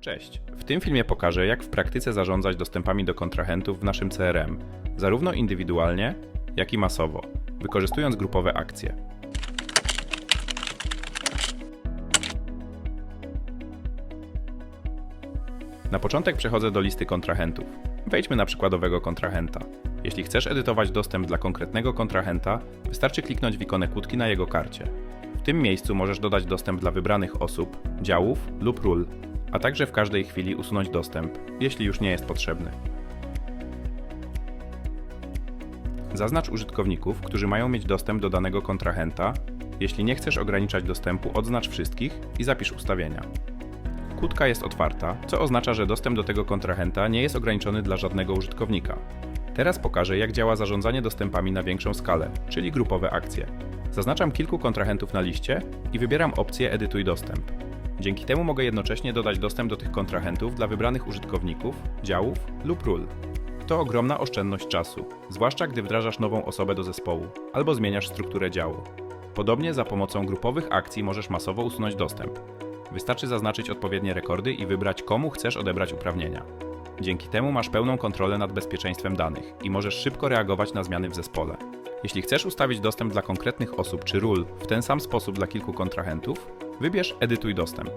Cześć. W tym filmie pokażę, jak w praktyce zarządzać dostępami do kontrahentów w naszym CRM, zarówno indywidualnie, jak i masowo, wykorzystując grupowe akcje. Na początek przechodzę do listy kontrahentów. Wejdźmy na przykładowego kontrahenta. Jeśli chcesz edytować dostęp dla konkretnego kontrahenta, wystarczy kliknąć w ikonę kłódki na jego karcie. W tym miejscu możesz dodać dostęp dla wybranych osób, działów lub ról, a także w każdej chwili usunąć dostęp, jeśli już nie jest potrzebny. Zaznacz użytkowników, którzy mają mieć dostęp do danego kontrahenta. Jeśli nie chcesz ograniczać dostępu, odznacz wszystkich i zapisz ustawienia. Kłódka jest otwarta, co oznacza, że dostęp do tego kontrahenta nie jest ograniczony dla żadnego użytkownika. Teraz pokażę, jak działa zarządzanie dostępami na większą skalę, czyli grupowe akcje. Zaznaczam kilku kontrahentów na liście i wybieram opcję Edytuj dostęp. Dzięki temu mogę jednocześnie dodać dostęp do tych kontrahentów dla wybranych użytkowników, działów lub ról. To ogromna oszczędność czasu, zwłaszcza gdy wdrażasz nową osobę do zespołu albo zmieniasz strukturę działu. Podobnie za pomocą grupowych akcji możesz masowo usunąć dostęp. Wystarczy zaznaczyć odpowiednie rekordy i wybrać, komu chcesz odebrać uprawnienia. Dzięki temu masz pełną kontrolę nad bezpieczeństwem danych i możesz szybko reagować na zmiany w zespole. Jeśli chcesz ustawić dostęp dla konkretnych osób czy ról w ten sam sposób dla kilku kontrahentów, wybierz Edytuj dostęp.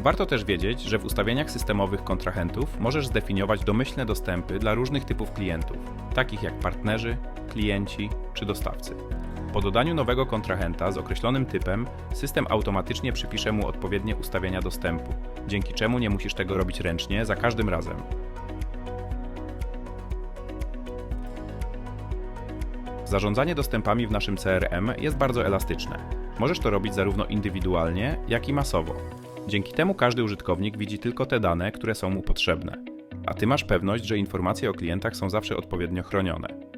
Warto też wiedzieć, że w ustawieniach systemowych kontrahentów możesz zdefiniować domyślne dostępy dla różnych typów klientów, takich jak partnerzy, klienci czy dostawcy. Po dodaniu nowego kontrahenta z określonym typem, system automatycznie przypisze mu odpowiednie ustawienia dostępu, dzięki czemu nie musisz tego robić ręcznie za każdym razem. Zarządzanie dostępami w naszym CRM jest bardzo elastyczne. Możesz to robić zarówno indywidualnie, jak i masowo. Dzięki temu każdy użytkownik widzi tylko te dane, które są mu potrzebne. A ty masz pewność, że informacje o klientach są zawsze odpowiednio chronione.